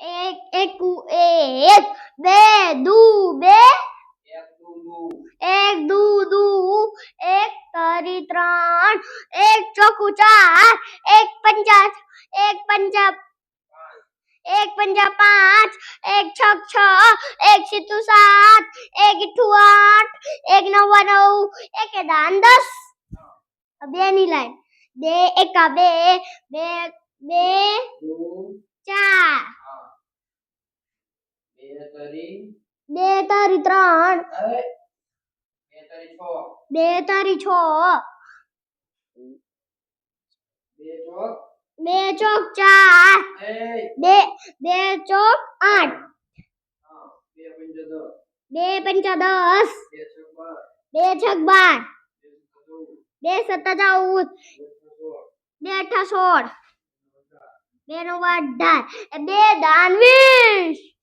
એક એકુ એક બે દુ બે એક દુ દુ એક દુ દુ એક તરી ત્રણ એક ચોકુ ચાર એક પંચા એક પંચા પાંચ એક પંજા પાંચ એક છક છ એક સીતુ સાત એક ઇઠ્ઠુ આઠ એક નવા નવ એક દાન દસ બે ની લાઈન બે એકા બે બે બે દુ ચાર હા બે તરી બે તારી ત્રણ એ બે તરી છ બે તારી છ બે ચોક બે ચોક ચાર એ બે બે ચોક આઠ હા બે પંજા દસ બે પંચા દસ બે છ બાર બે છક બાર બે સત્તર બે સત્તા ચૌદ બે બે અઠાર સોળ અઠા સોળ અઢાર. બે નવ અઢાર એ બે દાન વીસ બોલ કેમ પડે શું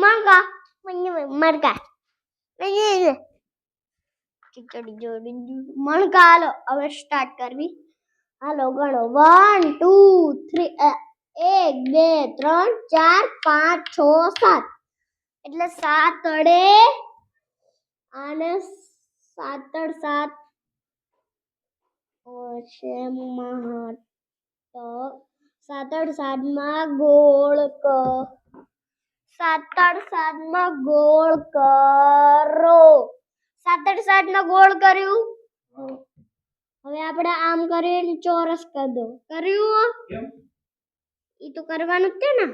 મરકા મરકા ખીચડી જોડી મણકા હાલો હવે સ્ટાર્ટ કરવી. હાલો ગણો. વન ટુ થ્રી એક, બે, ત્રણ, ચાર, પાંચ, છ, સાત. એટલે સાત અડે અને સાતડ સાત. છે તો સાતડ સાતમાં ગોળ ક સાતડ સાતમાં ગોળ કરો. સાતડ સાતમાં ગોળ કર્યું? હવે આપણે આમ કરીને ચોરસ કરી દો. કર્યું એ તો કરવાનું જ છે ને.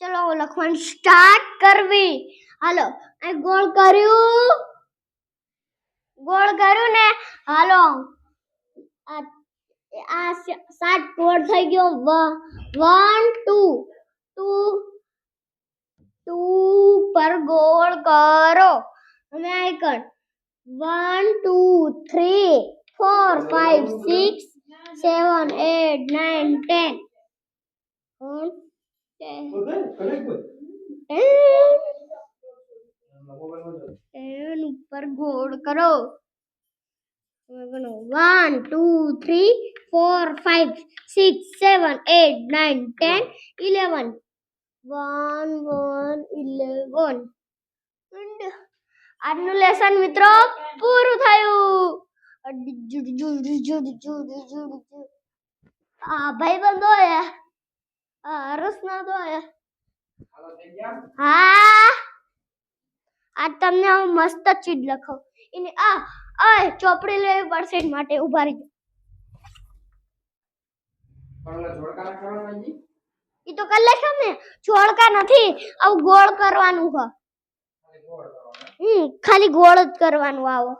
ચલો લખવાનું સ્ટાર્ટ કરવી. હાલો આ ગોળ કર્યું? ગોળ કર્યું ને હાલો. આ સાત ગોળ થઈ ગયો. One two. ટુ ટુ પર ગોળ કરો. અને icon one two three four five six seven eight nine ten. બધે ટેન ઉપર ગોળ કરો one two three four five six seven eight nine ten eleven one one eleven આજનું લેસન મિત્રો પૂરું થયું આ ભાઈ બંધો આ હરસ ના દો હાલો થઈ ગયા હા આ તમને હું મસ્ત ચીજ લખો. એને આ આ ચોપડી લેવી પડશે માટે ઊભા રહી એ તો કર લેશો ને? છોડકા નથી આવું ગોળ કરવાનું હ હમ ખાલી ગોળ જ કરવાનું આવો.